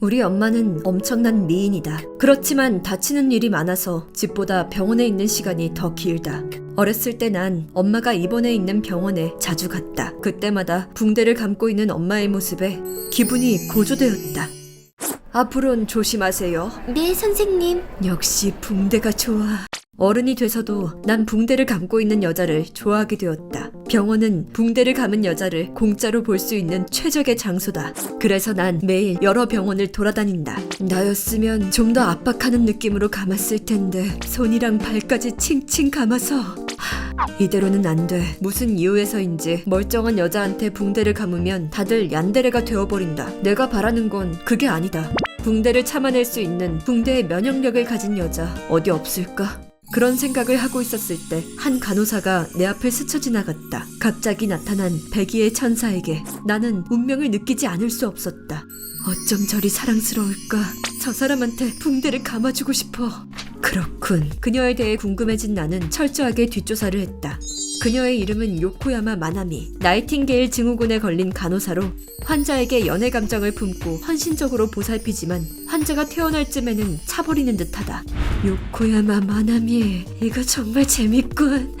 우리 엄마는 엄청난 미인이다. 그렇지만 다치는 일이 많아서 집보다 병원에 있는 시간이 더 길다. 어렸을 때 난 엄마가 입원해 있는 병원에 자주 갔다. 그때마다 붕대를 감고 있는 엄마의 모습에 기분이 고조되었다. 앞으로는 조심하세요. 네, 선생님. 역시 붕대가 좋아. 어른이 돼서도 난 붕대를 감고 있는 여자를 좋아하게 되었다. 병원은 붕대를 감은 여자를 공짜로 볼 수 있는 최적의 장소다. 그래서 난 매일 여러 병원을 돌아다닌다. 나였으면 좀 더 압박하는 느낌으로 감았을 텐데 손이랑 발까지 칭칭 감아서 하, 이대로는 안 돼. 무슨 이유에서인지 멀쩡한 여자한테 붕대를 감으면 다들 얀데레가 되어버린다. 내가 바라는 건 그게 아니다. 붕대를 참아낼 수 있는 붕대의 면역력을 가진 여자 어디 없을까? 그런 생각을 하고 있었을 때 한 간호사가 내 앞을 스쳐 지나갔다. 갑자기 나타난 백의의 천사에게 나는 운명을 느끼지 않을 수 없었다. 어쩜 저리 사랑스러울까? 저 사람한테 붕대를 감아주고 싶어. 그렇군. 그녀에 대해 궁금해진 나는 철저하게 뒷조사를 했다. 그녀의 이름은 요코야마 마나미. 나이팅게일 증후군에 걸린 간호사로 환자에게 연애 감정을 품고 헌신적으로 보살피지만 환자가 태어날 쯤에는 차버리는 듯하다. 요코야마 마나미. 이거 정말 재밌군.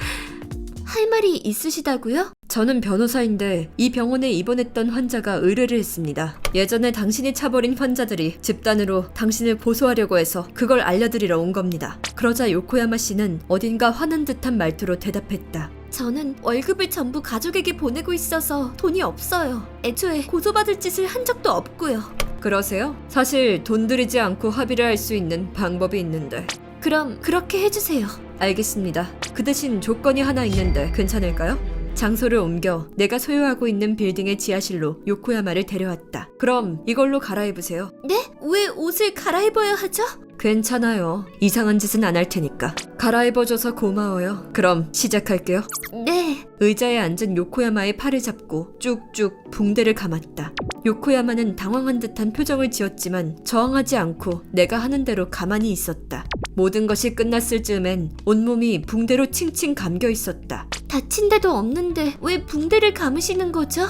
할 말이 있으시다고요? 저는 변호사인데 이 병원에 입원했던 환자가 의뢰를 했습니다. 예전에 당신이 차버린 환자들이 집단으로 당신을 고소하려고 해서 그걸 알려드리러 온 겁니다. 그러자 요코야마 씨는 어딘가 화난 듯한 말투로 대답했다. 저는 월급을 전부 가족에게 보내고 있어서 돈이 없어요. 애초에 고소받을 짓을 한 적도 없고요. 그러세요? 사실 돈 들이지 않고 합의를 할 수 있는 방법이 있는데. 그럼 그렇게 해주세요. 알겠습니다. 그 대신 조건이 하나 있는데 괜찮을까요? 장소를 옮겨 내가 소유하고 있는 빌딩의 지하실로 요코야마를 데려왔다. 그럼 이걸로 갈아입으세요. 네? 왜 옷을 갈아입어야 하죠? 괜찮아요. 이상한 짓은 안 할 테니까. 갈아입어줘서 고마워요. 그럼 시작할게요. 네. 의자에 앉은 요코야마의 팔을 잡고 쭉쭉 붕대를 감았다. 요코야마는 당황한 듯한 표정을 지었지만 저항하지 않고 내가 하는 대로 가만히 있었다. 모든 것이 끝났을 즈음엔 온몸이 붕대로 칭칭 감겨 있었다. 다친 데도 없는데 왜 붕대를 감으시는 거죠?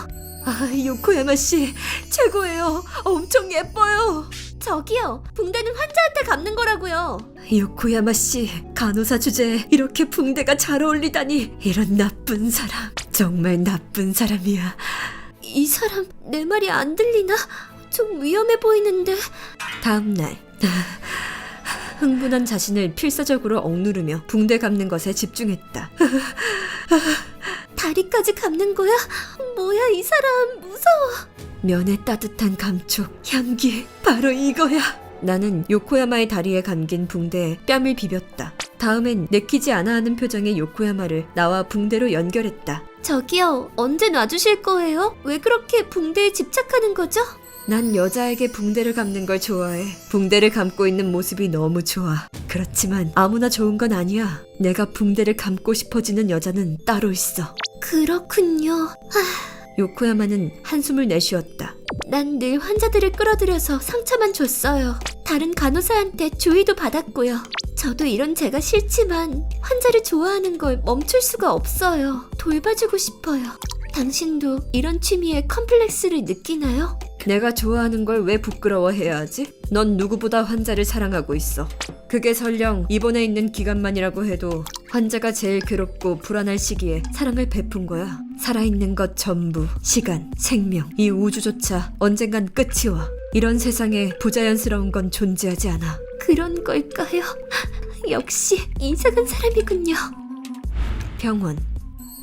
아, 요코야마 씨, 최고예요. 엄청 예뻐요. 저기요. 붕대는 환자한테 감는 거라고요. 요코야마 씨, 간호사 주제에 이렇게 붕대가 잘 어울리다니. 이런 나쁜 사람. 정말 나쁜 사람이야. 이 사람 내 말이 안 들리나? 좀 위험해 보이는데. 다음 날. 흥분한 자신을 필사적으로 억누르며 붕대 감는 것에 집중했다. 다리까지 감는 거야? 뭐야 이 사람 무서워. 면의 따뜻한 감촉, 향기, 바로 이거야. 나는 요코야마의 다리에 감긴 붕대에 뺨을 비볐다. 다음엔 내키지 않아 하는 표정의 요코야마를 나와 붕대로 연결했다. 저기요, 언제 놔주실 거예요? 왜 그렇게 붕대에 집착하는 거죠? 난 여자에게 붕대를 감는 걸 좋아해. 붕대를 감고 있는 모습이 너무 좋아. 그렇지만 아무나 좋은 건 아니야. 내가 붕대를 감고 싶어지는 여자는 따로 있어. 그렇군요. 요코야마는 한숨을 내쉬었다. 난 늘 환자들을 끌어들여서 상처만 줬어요. 다른 간호사한테 주의도 받았고요. 저도 이런 제가 싫지만 환자를 좋아하는 걸 멈출 수가 없어요. 돌봐주고 싶어요. 당신도 이런 취미에 컴플렉스를 느끼나요? 내가 좋아하는 걸 왜 부끄러워해야 하지? 넌 누구보다 환자를 사랑하고 있어. 그게 설령 입원해 있는 기간만이라고 해도 환자가 제일 괴롭고 불안할 시기에 사랑을 베푼 거야. 살아있는 것 전부, 시간, 생명, 이 우주조차 언젠간 끝이 와. 이런 세상에 부자연스러운 건 존재하지 않아. 그런 걸까요? 역시 이상한 사람이군요. 병원.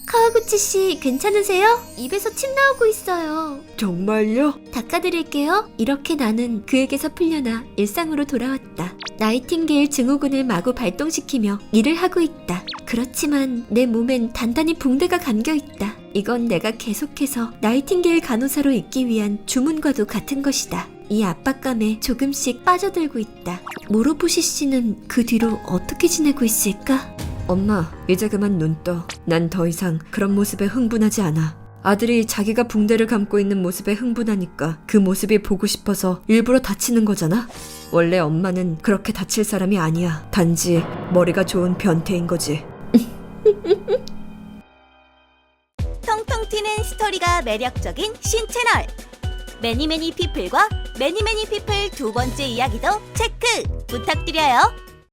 카와구치 씨 괜찮으세요? 입에서 침 나오고 있어요. 정말요? 닦아드릴게요. 이렇게 나는 그에게서 풀려나 일상으로 돌아왔다. 나이팅게일 증후군을 마구 발동시키며 일을 하고 있다. 그렇지만 내 몸엔 단단히 붕대가 감겨 있다. 이건 내가 계속해서 나이팅게일 간호사로 있기 위한 주문과도 같은 것이다. 이 압박감에 조금씩 빠져들고 있다. 모로보시 씨는 그 뒤로 어떻게 지내고 있을까? 엄마, 이제 그만 눈 떠. 난 더 이상 그런 모습에 흥분하지 않아. 아들이 자기가 붕대를 감고 있는 모습에 흥분하니까 그 모습이 보고 싶어서 일부러 다치는 거잖아? 원래 엄마는 그렇게 다칠 사람이 아니야. 단지 머리가 좋은 변태인 거지. 통통 튀는 스토리가 매력적인 신채널 매니매니 피플과 매니매니 피플 두 번째 이야기도 체크 부탁드려요.